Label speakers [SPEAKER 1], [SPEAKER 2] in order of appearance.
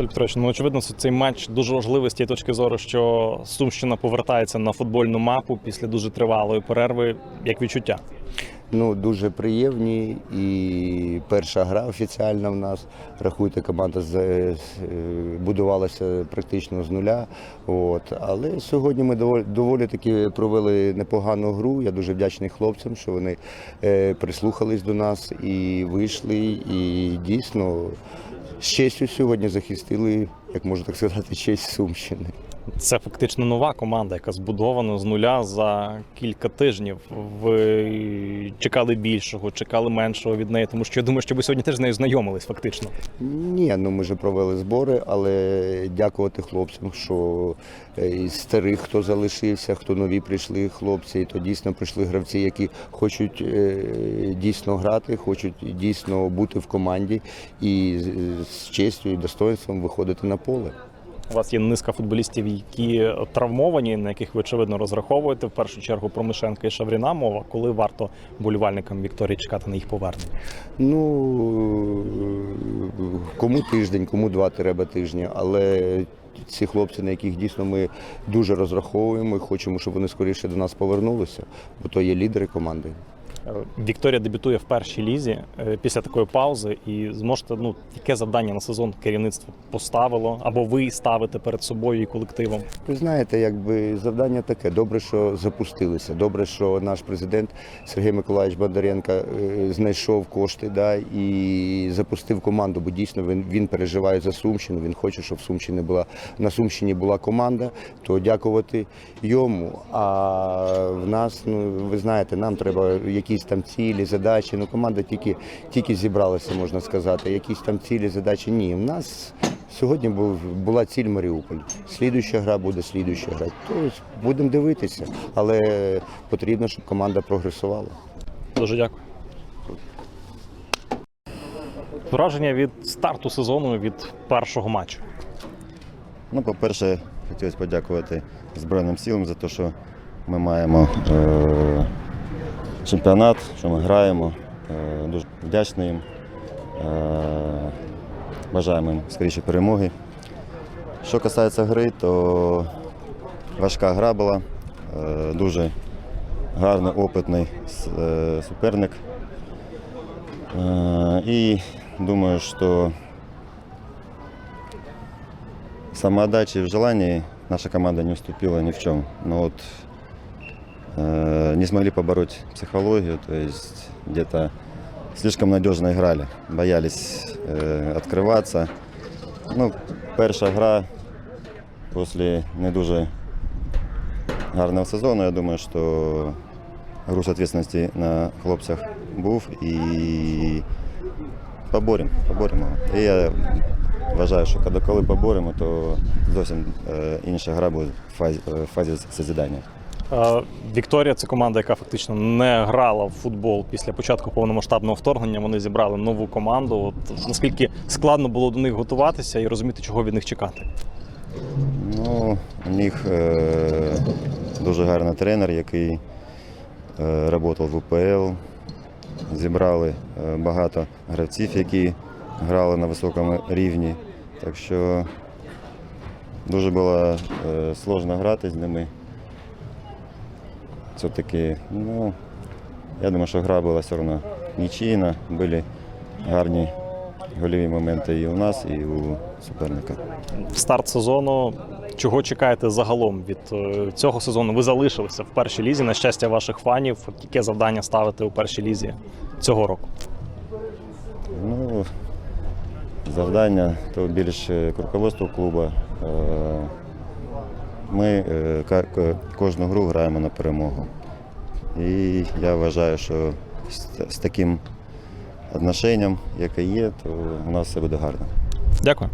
[SPEAKER 1] Віталій Петрович, ну очевидно, цей матч дуже важливий з тієї точки зору, що Сумщина повертається на футбольну мапу після дуже тривалої перерви. Як відчуття?
[SPEAKER 2] Ну, дуже приємні. І перша гра офіціальна в нас. Рахуйте, команда будувалася практично з нуля. От. Але сьогодні ми доволі, доволі таки провели непогану гру. Я дуже вдячний хлопцям, що вони е, прислухались до нас і вийшли. І дійсно з честю сьогодні захистили, як можна так сказати, честь Сумщини.
[SPEAKER 1] Це фактично нова команда, яка збудована з нуля за кілька тижнів. Ви чекали більшого, чекали меншого від неї, тому що я думаю, що ви сьогодні теж з нею знайомились фактично.
[SPEAKER 2] Ні, ну ми вже провели збори, але дякувати хлопцям, що е, із старих, хто залишився, хто нові прийшли хлопці, і то дійсно прийшли гравці, які хочуть е, дійсно грати, хочуть дійсно бути в команді і з- з честю і достоинством виходити на поле.
[SPEAKER 1] У вас є низка футболістів, які травмовані, на яких ви очевидно розраховуєте. В першу чергу про Мишенка і Шавріна мова, коли варто болівальникам Вікторії чекати на їх повернення.
[SPEAKER 2] Ну кому тиждень, кому два треба тижні, але ці хлопці, на яких дійсно ми дуже розраховуємо, і хочемо, щоб вони скоріше до нас повернулися, бо то є лідери команди.
[SPEAKER 1] Вікторія дебютує в першій лізі е, після такої паузи. І зможете, ну яке завдання на сезон керівництво поставило або ви ставите перед собою і колективом?
[SPEAKER 2] Ви знаєте, якби завдання таке. Добре, що запустилися. Добре, що наш президент Сергій Миколаївич Бондаренко е, знайшов кошти да, і запустив команду, бо дійсно він, він переживає за Сумщину. Він хоче, щоб в Сумщині була на Сумщині була команда, то дякувати йому. А в нас, ну ви знаєте, нам треба якісь там цілі, задачі. Ну, команда тільки, тільки зібралася, можна сказати. Якісь там цілі, задачі. Ні, в нас Сьогодні був, була ціль Маріуполь. Слідуюча гра буде слідуюча гра. Тобто будемо дивитися, але потрібно, щоб команда прогресувала.
[SPEAKER 1] Дуже дякую. Враження від старту сезону від першого матчу.
[SPEAKER 3] Ну, по-перше, хотілося подякувати Збройним силам за те, що ми маємо е- чемпіонат, що ми граємо. Е- дуже вдячний їм. Е- бажаємо їм скоріше перемоги. Що касається гри, то важка гра була, е- дуже гарний, опитний суперник. І думаю, що самоотдачи и в желании наша команда не уступила ни в чем. Но вот э, не смогли побороть психологию, то есть где-то слишком надежно играли, боялись э, открываться. Ну, перша гра после не дуже гарного сезону, я думаю, що груз відповідальності на хлопцях був і поборемо, поборемо. І я вважаю, що коли, поборемо, то зовсім е, інша гра буде е, в фазі созідання.
[SPEAKER 1] Е, Вікторія це команда, яка фактично не грала в футбол після початку повномасштабного вторгнення. Вони зібрали нову команду. От наскільки складно було до них готуватися і розуміти, чого від них чекати.
[SPEAKER 3] Ну, у них е, дуже гарний тренер, який е, працював в УПЛ. Зібрали е, багато гравців, які грали на високому рівні. Так що дуже було е, сложно грати з ними. Все-таки, ну, я думаю, що гра була все одно нічийна, були гарні гольові моменти і у нас, і у суперника.
[SPEAKER 1] Старт сезону. Чого чекаєте загалом від е, цього сезону? Ви залишилися в першій лізі. На щастя, ваших фанів. Яке завдання ставите у першій лізі цього року?
[SPEAKER 3] Ну, завдання то більше руководство клубу. Ми е, кожну гру граємо на перемогу. І я вважаю, що з, таким отношенням, яке є, то у нас все буде гарно.
[SPEAKER 1] Дякую.